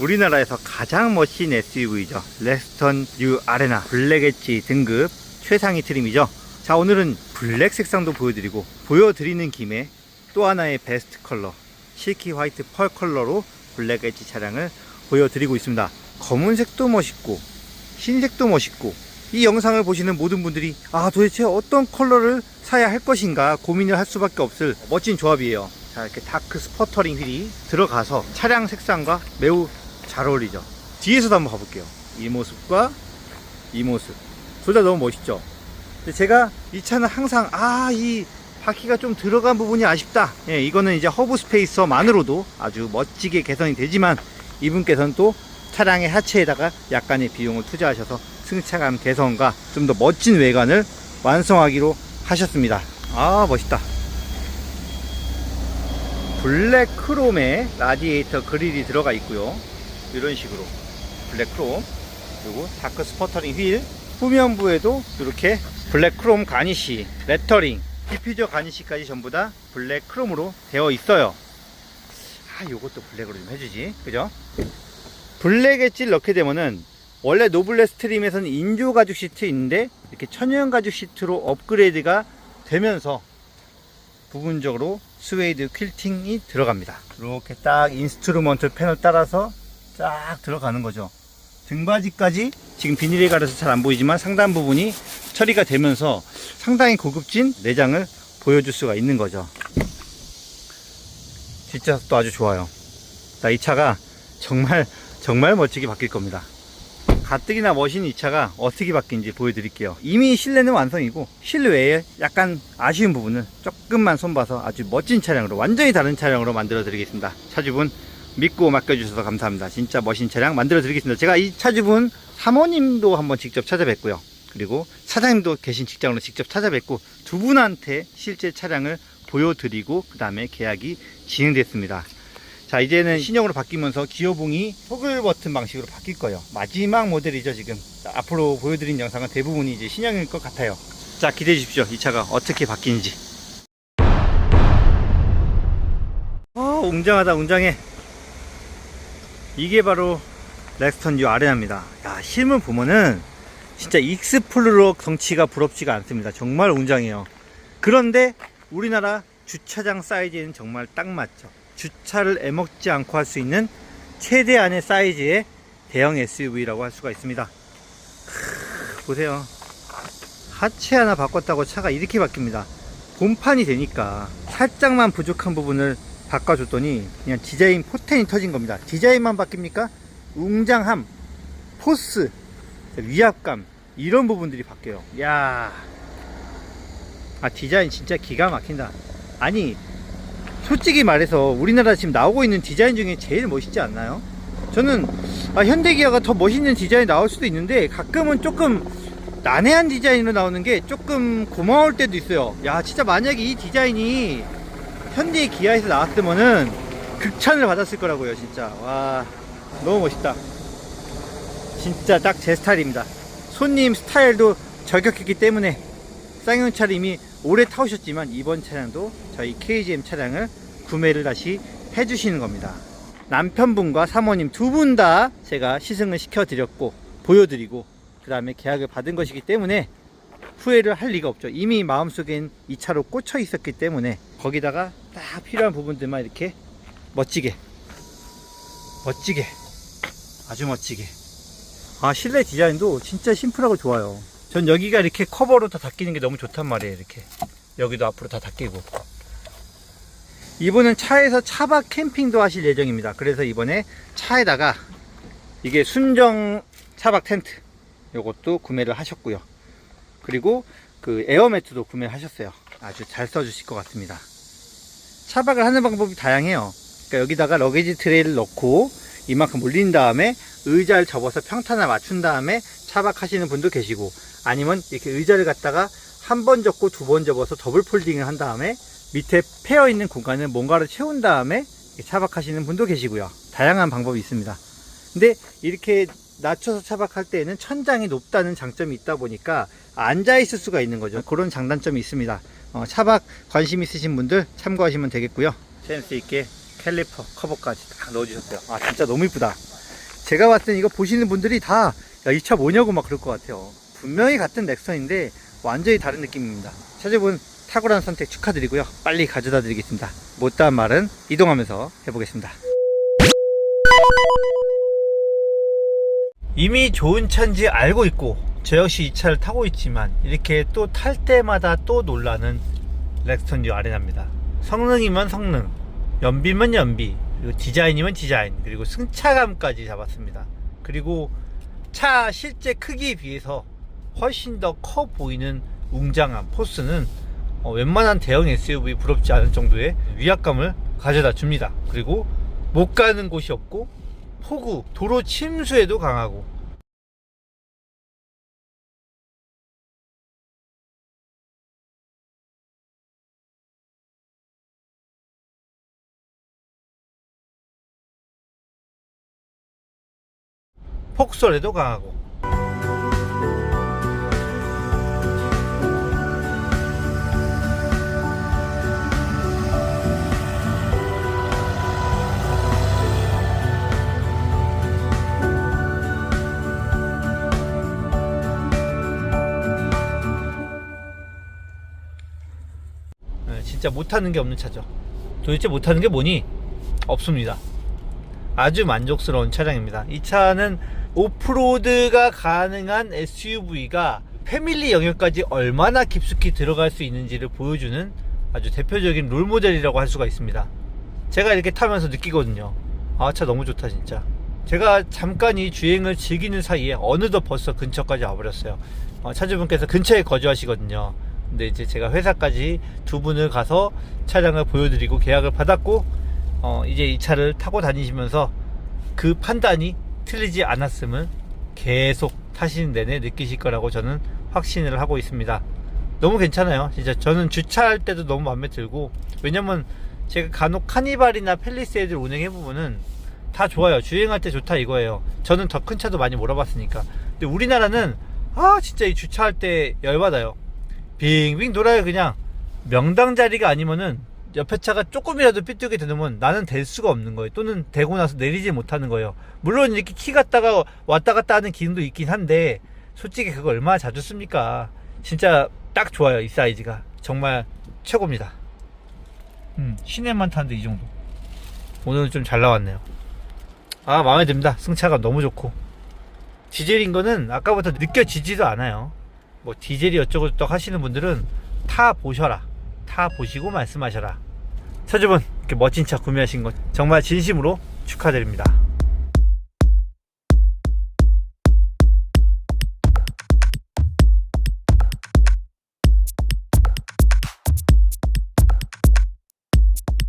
우리나라에서 가장 멋진 SUV죠. 레스턴 뉴 아레나 블랙 엣지 등급 최상위 트림이죠. 자, 오늘은 블랙 색상도 보여드리고 보여드리는 김에 또 하나의 베스트 컬러 실키 화이트 펄 컬러로 블랙 엣지 차량을 보여드리고 있습니다. 검은색도 멋있고 흰색도 멋있고 이 영상을 보시는 모든 분들이 아 도대체 어떤 컬러를 사야 할 것인가 고민을 할 수밖에 없을 멋진 조합이에요. 자 이렇게 다크 스퍼터링 휠이 들어가서 차량 색상과 매우 잘 어울리죠. 뒤에서도 한번 가볼게요. 이 모습과 이 모습 둘 다 너무 멋있죠. 근데 제가 이 차는 항상 아 이 바퀴가 좀 들어간 부분이 아쉽다. 예, 이거는 이제 허브 스페이서만으로도 아주 멋지게 개선이 되지만 이분께서는 또 차량의 하체에다가 약간의 비용을 투자하셔서 승차감 개선과 좀 더 멋진 외관을 완성하기로 하셨습니다. 아 멋있다. 블랙 크롬에 라디에이터 그릴이 들어가 있고요. 이런 식으로 블랙 크롬 그리고 다크 스퍼터링 휠 후면부에도 이렇게 블랙 크롬 가니시 레터링 디퓨저 가니시까지 전부 다 블랙 크롬으로 되어 있어요. 아 요것도 블랙으로 좀 해주지 그죠? 블랙 엣지를 넣게 되면은 원래 노블레 스트림에서는 인조 가죽 시트 있는데 이렇게 천연 가죽 시트로 업그레이드가 되면서 부분적으로 스웨이드 퀼팅이 들어갑니다. 이렇게 딱 인스트루먼트 패널 따라서 쫙 들어가는 거죠. 등받이까지 지금 비닐에 가려서 잘 안 보이지만 상단 부분이 처리가 되면서 상당히 고급진 내장을 보여줄 수가 있는 거죠. 뒷좌석도 아주 좋아요. 나이 차가 정말 정말 멋지게 바뀔 겁니다. 가뜩이나 멋있는 이 차가 어떻게 바뀐지 보여드릴게요. 이미 실내는 완성이고 실외에 약간 아쉬운 부분을 조금만 손봐서 아주 멋진 차량으로 완전히 다른 차량으로 만들어 드리겠습니다. 차주분 믿고 맡겨주셔서 감사합니다. 진짜 멋진 차량 만들어 드리겠습니다. 제가 이 차주분 사모님도 한번 직접 찾아뵙고요. 그리고 사장님도 계신 직장으로 직접 찾아뵙고 두 분한테 실제 차량을 보여드리고 그 다음에 계약이 진행됐습니다. 자 이제는 신형으로 바뀌면서 기어봉이 토글 버튼 방식으로 바뀔 거예요 마지막 모델이죠 지금 자, 앞으로 보여드린 영상은 대부분이 이제 신형일 것 같아요 자 기대해 주십시오 이 차가 어떻게 바뀌는지 어 웅장하다 웅장해 이게 바로 렉스턴 뉴 아레나입니다 야 실물 보면은 진짜 익스플로러 덩치가 부럽지가 않습니다 정말 웅장해요 그런데 우리나라 주차장 사이즈에는 정말 딱 맞죠 주차를 애먹지 않고 할 수 있는 최대한의 사이즈의 대형 SUV라고 할 수가 있습니다. 크, 보세요. 하체 하나 바꿨다고 차가 이렇게 바뀝니다. 본판이 되니까 살짝만 부족한 부분을 바꿔줬더니 그냥 디자인 포텐이 터진 겁니다. 디자인만 바뀝니까? 웅장함, 포스, 위압감 이런 부분들이 바뀌어요. 야, 아 디자인 진짜 기가 막힌다. 아니 솔직히 말해서 우리나라 지금 나오고 있는 디자인 중에 제일 멋있지 않나요? 저는 아, 현대기아가 더 멋있는 디자인이 나올 수도 있는데 가끔은 조금 난해한 디자인으로 나오는 게 조금 고마울 때도 있어요. 야 진짜 만약에 이 디자인이 현대 기아에서 나왔으면은 극찬을 받았을 거라고요 진짜 와 너무 멋있다 진짜 딱 제 스타일입니다 손님 스타일도 저격했기 때문에 쌍용 차를 이미 오래 타오셨지만 이번 차량도 저희 KGM 차량을 구매를 다시 해주시는 겁니다. 남편분과 사모님 두 분 다 제가 시승을 시켜드렸고 보여드리고 그 다음에 계약을 받은 것이기 때문에 후회를 할 리가 없죠. 이미 마음속엔 이 차로 꽂혀 있었기 때문에 거기다가 딱 필요한 부분들만 이렇게 멋지게 멋지게 아주 멋지게 아 실내 디자인도 진짜 심플하고 좋아요. 전 여기가 이렇게 커버로 다 닦이는 게 너무 좋단 말이에요. 이렇게 여기도 앞으로 다 닦이고 이번엔 차에서 차박 캠핑도 하실 예정입니다. 그래서 이번에 차에다가 이게 순정 차박 텐트 요것도 구매를 하셨고요. 그리고 그 에어매트도 구매를 하셨어요. 아주 잘 써주실 것 같습니다. 차박을 하는 방법이 다양해요. 그러니까 여기다가 러게지 트레이를 넣고 이만큼 올린 다음에 의자를 접어서 평탄을 맞춘 다음에 차박하시는 분도 계시고 아니면 이렇게 의자를 갖다가 한 번 접고 두 번 접어서 더블 폴딩을 한 다음에 밑에 패여 있는 공간을 뭔가를 채운 다음에 차박하시는 분도 계시고요. 다양한 방법이 있습니다. 근데 이렇게 낮춰서 차박할 때에는 천장이 높다는 장점이 있다 보니까 앉아 있을 수가 있는 거죠. 그런 장단점이 있습니다. 어, 차박 관심 있으신 분들 참고하시면 되겠고요. 센스 있게 캘리퍼 커버까지 딱 넣어주셨어요. 아 진짜 너무 이쁘다. 제가 봤을 땐 이거 보시는 분들이 다 이 차 뭐냐고 막 그럴 것 같아요. 분명히 같은 넥선인데 완전히 다른 느낌입니다. 차주분 탁월한 선택 축하드리고요. 빨리 가져다 드리겠습니다. 못다한 말은 이동하면서 해보겠습니다. 이미 좋은 차인지 알고 있고 저 역시 이 차를 타고 있지만 이렇게 또 탈 때마다 또 놀라는 렉스턴 뉴 아레나입니다. 성능이면 성능, 연비면 연비, 그리고 디자인이면 디자인, 그리고 승차감까지 잡았습니다. 그리고 차 실제 크기에 비해서 훨씬 더 커 보이는 웅장한 포스는 어, 웬만한 대형 SUV 부럽지 않을 정도의 위압감을 가져다 줍니다. 그리고 못 가는 곳이 없고 폭우, 도로 침수에도 강하고. 폭설에도 강하고 진짜 못하는 게 없는 차죠. 도대체 못하는 게 뭐니? 없습니다. 아주 만족스러운 차량입니다. 이 차는 오프로드가 가능한 SUV가 패밀리 영역까지 얼마나 깊숙이 들어갈 수 있는지를 보여주는 아주 대표적인 롤 모델이라고 할 수가 있습니다. 제가 이렇게 타면서 느끼거든요. 아, 차 너무 좋다, 진짜. 제가 잠깐 이 주행을 즐기는 사이에 어느덧 벌써 근처까지 와버렸어요. 어, 차주분께서 근처에 거주하시거든요. 근데 이제 제가 회사까지 두 분을 가서 차량을 보여드리고 계약을 받았고, 어, 이제 이 차를 타고 다니시면서 그 판단이 틀리지 않았음을 계속 타시는 내내 느끼실 거라고 저는 확신을 하고 있습니다. 너무 괜찮아요. 진짜 저는 주차할 때도 너무 마음에 들고 왜냐면 제가 간혹 카니발이나 펠리세이드를 운행해 보면은 다 좋아요. 주행할 때 좋다 이거예요. 저는 더 큰 차도 많이 몰아봤으니까. 근데 우리나라는 아 진짜 이 주차할 때 열받아요. 빙빙 돌아요 그냥 명당 자리가 아니면은 옆에 차가 조금이라도 삐뚤게 되면 나는 될 수가 없는 거예요. 또는 되고 나서 내리지 못하는 거예요. 물론 이렇게 키 갔다가 왔다 갔다 하는 기능도 있긴 한데 솔직히 그거 얼마나 자주 씁니까? 진짜 딱 좋아요. 이 사이즈가 정말 최고입니다. 음, 시내만 타는데 이 정도. 오늘은 좀 잘 나왔네요. 아 마음에 듭니다. 승차감 너무 좋고 디젤인 거는 아까부터 느껴지지도 않아요. 뭐 디젤이 어쩌고저쩌고 하시는 분들은 타 보셔라. 타 보시고 말씀하셔라. 차주분 이렇게 멋진 차 구매하신 것 정말 진심으로 축하드립니다.